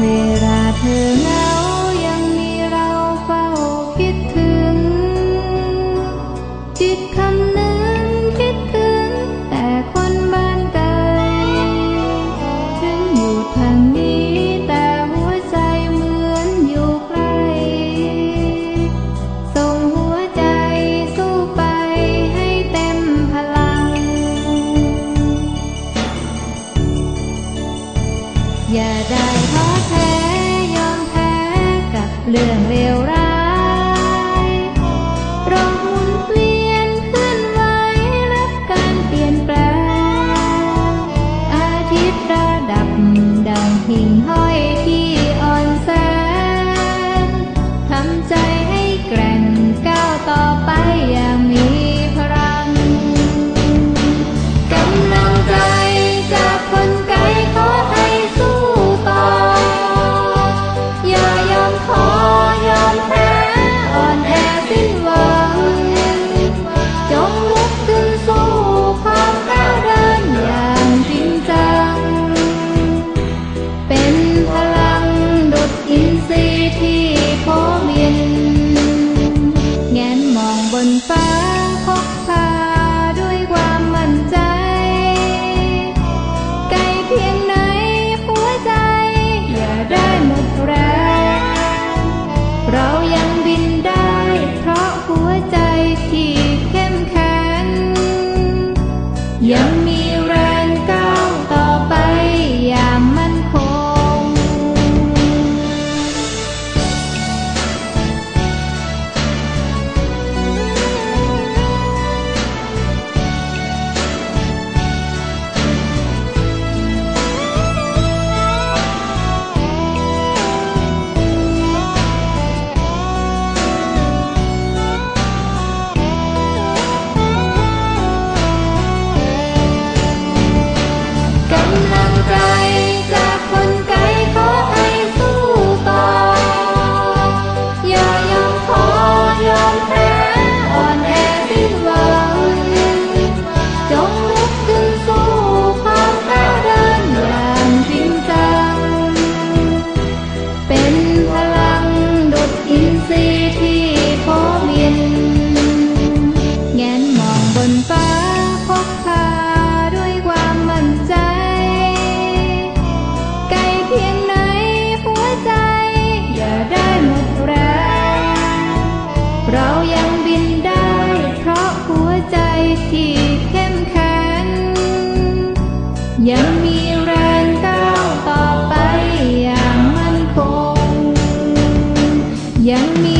राधे राधे อย่าได้ท้อแท้ยอมแพ้กับเรื่องเลวร้าย Yummy.